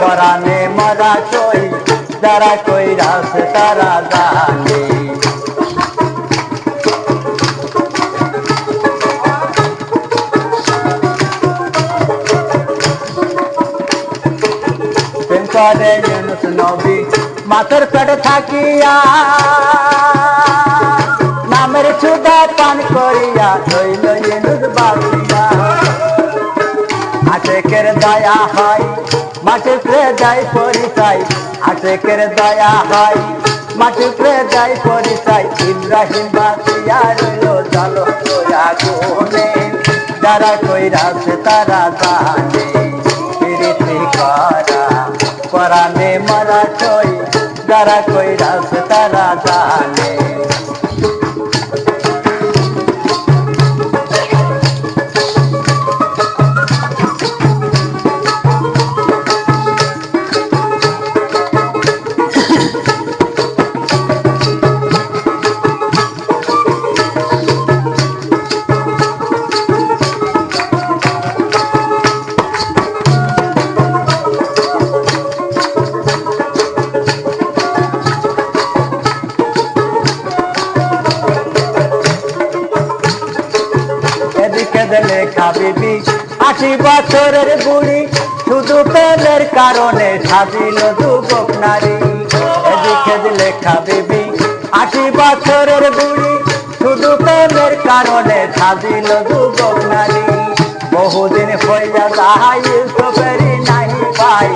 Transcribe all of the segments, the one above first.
পরানে মরা চই যারা কইরাস তারা জানে। করে ইউনুস নবী, মাথার পেটে থাকিয়া, নামের সুদা পান করিয়া রইল ইউনুস আশেকের দয়া হয় মাটিতে যাই পরিচয়। আশেকের দয়া হয় মাটিতে যাই পরিচয়। ইব্রাহিম বাসিয়া রইল চলো তোরা গুনে যারা কইরাছে তারা জানে প্রীতি করা। পরানে মরা ছই যারা কইরাছে তারা জানে। খাবিবি আশি বছরের বুড়ি শুধু প্রেমের কারণে সাজিল যুবক নারী। এদিকে দিলে খাবিবি আশি বছরের বুড়ি শুধু প্রেমের কারণে সাজিল যুবক নারী। বহুদিন হইয়া তাহাই সবেরি নাই পাই।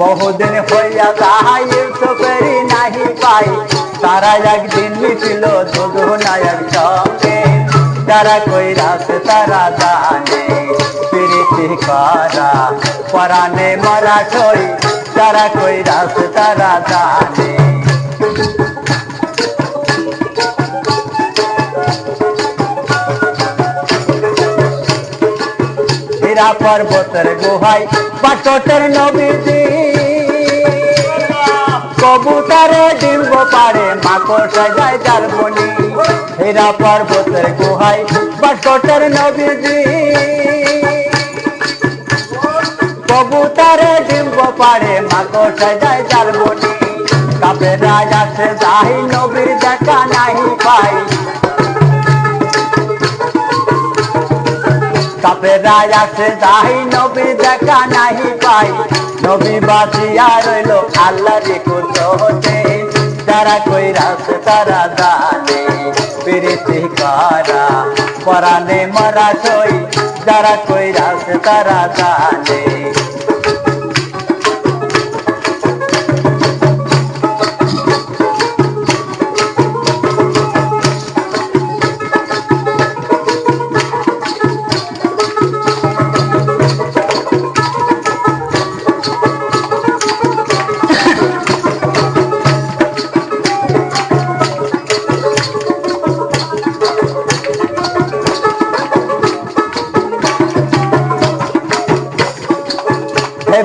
বহুদিন হইয়া তাহাই সবেরি নাহি পাই। তারা একদিন মিছিল দুধু নায়ক সঙ্গে। তারা কইরাস তারা জানে প্রীতি করা পরানে মরা ছই তারা কইরাস তারা জানে। হীরা পর্বতের গুহাই পাটটের নবীজি কবুতরে ডিম্ব পারে মাকড় যায় যার বনি। হীরা পর্বতের গুহাই পাটটের নবীজি। কবুতরে ডিম্ব পারে মাকড় যায় যার বনি। কাপের রাজা সে যাই, নবীর দেখা নাহি পাই। কাপের রাজা সে যাই নবী দেখা নাহি পাই। নবী বাঁচিয়া রইল আল্লাহ রে তারা কই কইরাস তারা দানে প্রীতি করা। পরানে মরা সই, যারা কইরাস তারা জানে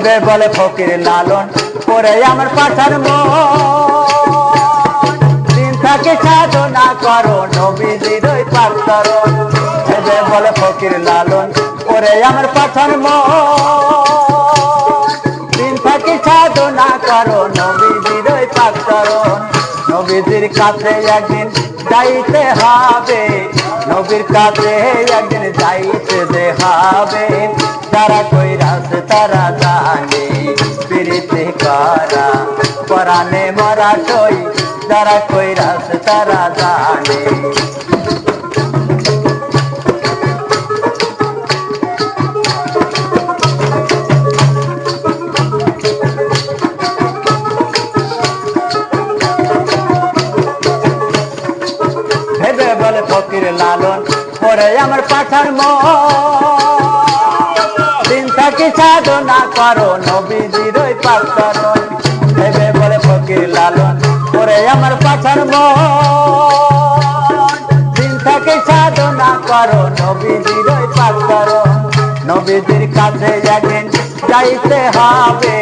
ভেবে বলে ফকির লালন করে আমার পাঠার দিন থাকে সাধনা করো নবীজির ওই পাত্তরণ ভেবে বলে ফকির লালন করে আমার পাঠার দিন থাকে সাধনা করো নবীজির ওই পাত্তরণ নবীজির কাছে একদিন যাইতে হবে নবীর কাছে একদিন যাইতে দেখাবে। হবে কই কইরাস তারা জানে প্রীতি করা। পরানে মরা সই যারা কইরাস তারা জানে। ফকির লালন পরে আমার পাঠার দিন থাকি সাধনা করো, নবীজির ওই পাত্তরণ ভেবে বলে ফকির লালন পরে আমার পাঠার দিন থাকি সাধনা করো, নবীজির ওই পাত্তরণ নবীজির কাছে একদিন যাইতে হবে,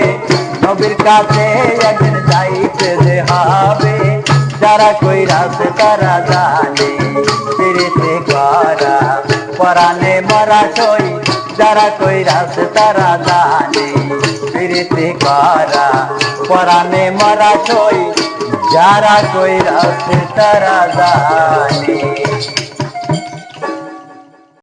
নবীর কাছে একদিন যাইতে হবে। যারা কইরাছে তারা জানে। পরানে মরা কই, যারা কইরাস তারা জানে, প্রীতি করা। পরানে মরা কই, যারা কইরাস তারা জানে।